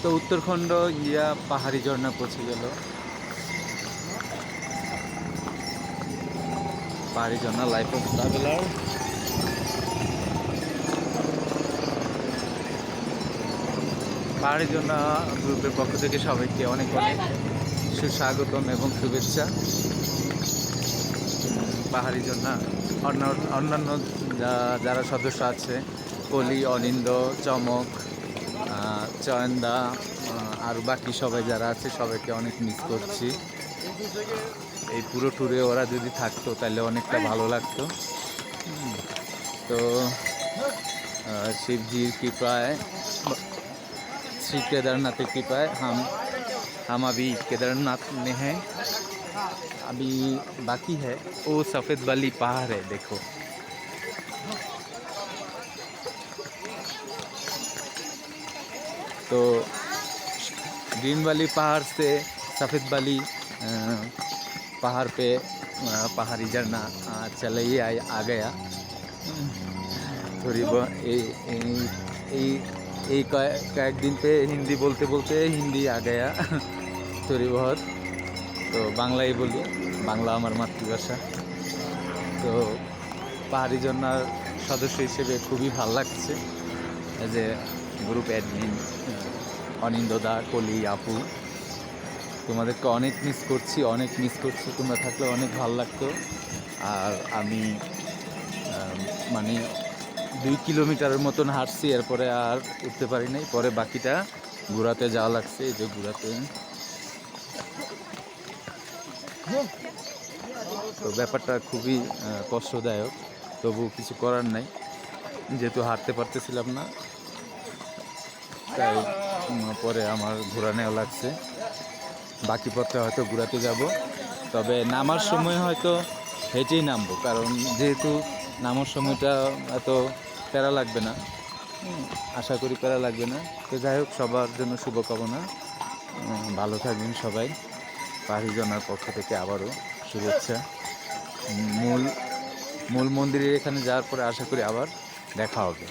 তো উত্তরখণ্ড ইয়া পাহাড়ি ঝর্ণা পৌঁছে গেল। পাহাড়ি ঝর্ণা লাইফ অফ ট্রাভেলার পাহাড়ি ঝর্ণা গ্রুপের পক্ষ থেকে সবাইকে অনেক অনেক সুস্বাগতম এবং শুভেচ্ছা। পাহাড়ি ঝর্ণা অন্য অন্যান্য যারা সদস্য আছে কলি অনিন্দ চমক চয়নদা আহ, আর বাকি সবাই যারা আছে সবাইকে অনেক মিস করছি এই পুরো ট্যুরে ওরা যদি থাকতো তাহলে অনেকটা ভালো লাগতো হুম, তো আহ, শিবজির কৃপায় श्री केदारनाथ की कृपाएं हम हम अभी केदारनाथ में हैं अभी बाकी है वो सफ़ेद वाली पहाड़ है देखो तो ग्रीन वाली पहाड़ से सफ़ेद वाली अ, पहाड़ पे अ, पहाड़ी झरना अ, चले ही आ, आ गया थोड़ी बहुत ए- ए- ए- এই কয়ে- কয়েকদিন পে হিন্দি বলতে বলতে হিন্দি আ গয়া থোড়ি বহুত তো বাংলাই বলি বাংলা আমার মাতৃভাষা তো পাহাড়ি জন্যার সদস্য হিসেবে খুবই ভাল লাগছে এজ এ গ্রুপ অ্যাডমিন অনিন্দদা কলি, আপু। তোমাদেরকে অনেক মিস করছি, অনেক মিস করছি। তোমরা থাকলে অনেক ভালো লাগতো। আর আমি মানে দুই কিলোমিটারের মতন হাঁটছি, এরপরে আর উঠতে পারি নাই। পরে বাকিটা ঘোরাতে যাওয়া লাগছে, এই যে ঘোরাতে। তো ব্যাপারটা খুবই কষ্টদায়ক। তবু কিছু করার নাই। যেহেতু হাঁটতে পারতেছিলাম না। তাই পরে আমার ঘোরা নেওয়া লাগছে। বাকি পথে হয়তো ঘোরাতে যাব। তবে নামার সময় হয়তো হেঁটেই নামবো, কারণ যেহেতু নামার সময়টা এত প্যারা লাগবে না আশা করি প্যারা লাগবে না। তো যাই হোক, সবার জন্য শুভকামনা। ভালো থাকবেন সবাই। পাহাড়ি জনার পক্ষ থেকে আবারও শুভেচ্ছা। মূল মূল মন্দিরের এখানে যাওয়ার পরে আশা করি আবার দেখা হবে।